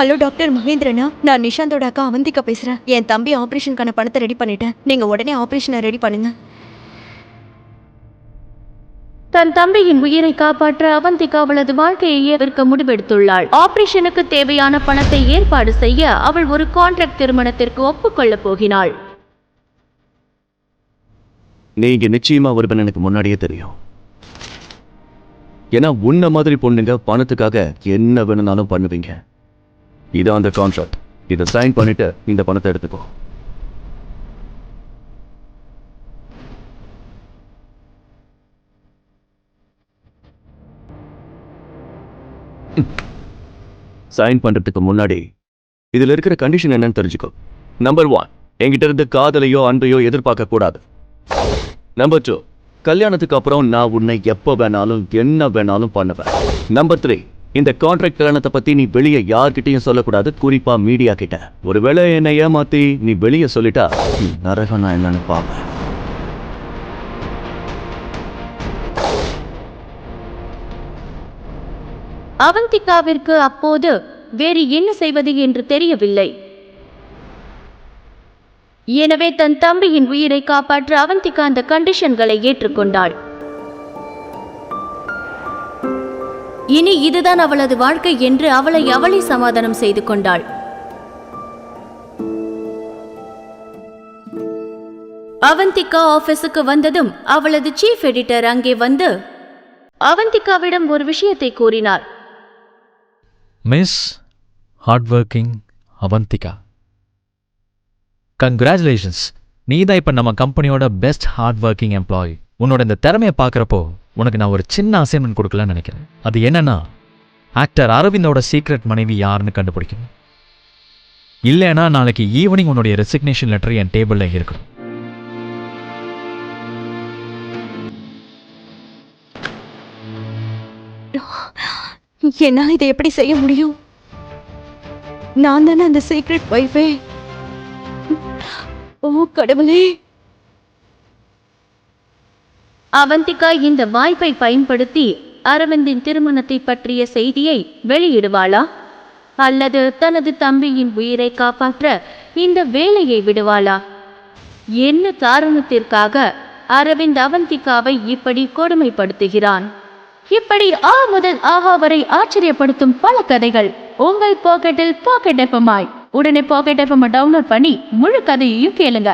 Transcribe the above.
Hello doctor மகேந்திரனா நான் நிஷாந்தோட அக்கா அவந்திகா பேசுறேன். என் தம்பி ஆபரேஷனுக்கான பணத்தை ரெடி பண்ணிட்டேன். நீங்க உடனே ஆபரேஷனை ரெடி பண்ணுங்க. தன் தம்பியின் உயிரை காப்பாற்ற அவந்திகா அவளது வாழ்க்கையை விற்க முடிவெடுத்துள்ளாள். ஆபரேஷனுக்கு தேவையான பணத்தை ஏற்பாடு செய்ய அவள் ஒரு கான்ட்ராக்ட் திருமணத்திற்கு ஒப்புக்கொள்ளப் போகினாள். நீங்க நிச்சயமா வருவன் எனக்கு முன்னாடியே தெரியும். ஏன்னா உன்ன மாதிரி பொண்ணுங்க பணத்துக்காக என்ன வேணும்னாலும் பண்ணுவீங்க. இதான் அந்த கான்ட்ராக்ட் இதை சைன் பண்ணிட்டு இந்த பணத்தை எடுத்துக்கோ. சைன் பண்றதுக்கு முன்னாடி இதுல இருக்கிற கண்டிஷன் என்னன்னு தெரிஞ்சுக்கோ. நம்பர் ஒன் என்கிட்ட இருந்து காதலையோ அன்பையோ எதிர்பார்க்க கூடாது. நம்பர் டூ கல்யாணத்துக்கு அப்புறம் நான் உன்னை எப்போ வேணாலும் என்ன வேணாலும் பண்ணுவேன். நம்பர் த்ரீ இந்த கான்ட்ராக்ட் கல்யாணத்தை பத்தி நீ வெளியே யார்கிட்டயும் சொல்லக்கூடாது குறிப்பா மீடியா கிட்ட. ஒருவேளை என்னை ஏமாத்தி நீ வெளியே சொல்லிட்டா நரகம் நான் என்னன்னு பார்ப்பேன். அவந்திகாவிற்கு அப்போது வேறு என்ன செய்வது என்று தெரியவில்லை. எனவே தன் தம்பியின் உயிரை காப்பாற்ற அவந்திகா அந்த கண்டிஷன்களை ஏற்றுக்கொண்டாள். இனி இதுதான் அவளது வாழ்க்கை என்று அவளை அவளை சமாதானம் செய்து கொண்டாள். அவந்திகா ஆபீஸுக்கு வந்ததும் அவளது சீஃப் எடிட்டர் அங்கே வந்து அவந்திகாவிடம் ஒரு விஷயத்தை கூறினார். Miss hard working Avantika. Congratulations நீ தான் இப்போ நம்ம கம்பெனியோட பெஸ்ட் ஹார்ட் ஒர்க்கிங் எம்ப்ளாயி உன்னோட இந்த திறமையை பார்க்குறப்போ உனக்கு நான் ஒரு சின்ன அசைன்மெண்ட் கொடுக்கலான்னு நினைக்கிறேன். அது என்னன்னா ஆக்டர் அரவிந்தோட சீக்ரெட் மனைவி யாருன்னு கண்டுபிடிக்கணும். இல்லைன்னா நாளைக்கு ஈவினிங் உன்னுடைய ரெசிக்னேஷன் லெட்டர் என் டேபிளில் இருக்கணும் என்னால் இதை எப்படி செய்ய முடியும்? நான் தானே அந்த சீக்ரெட் வைஃபே ஓ கடவுளே! அவந்திகா இந்த வாய்ப்பை பயன்படுத்தி அரவிந்தின் திருமணத்தை பற்றிய செய்தியை வெளியிடுவாளா? அல்லது தனது தம்பியின் உயிரை காப்பாற்ற இந்த வேலையை விடுவாளா? என்ன காரணத்திற்காக அரவிந்த் அவந்திகாவை இப்படி கொடுமைப்படுத்துகிறான்? இப்படி ஆ முதல் ஆஹா வரை ஆச்சரியப்படுத்தும் பல கதைகள் உங்கள் பாக்கெட்டில் பாக்கெட் எஃப்எம்ஐ உடனே பாக்கெட் எஃப்எம்ஐ டவுன்லோட் பண்ணி முழு கதையையும் கேளுங்க.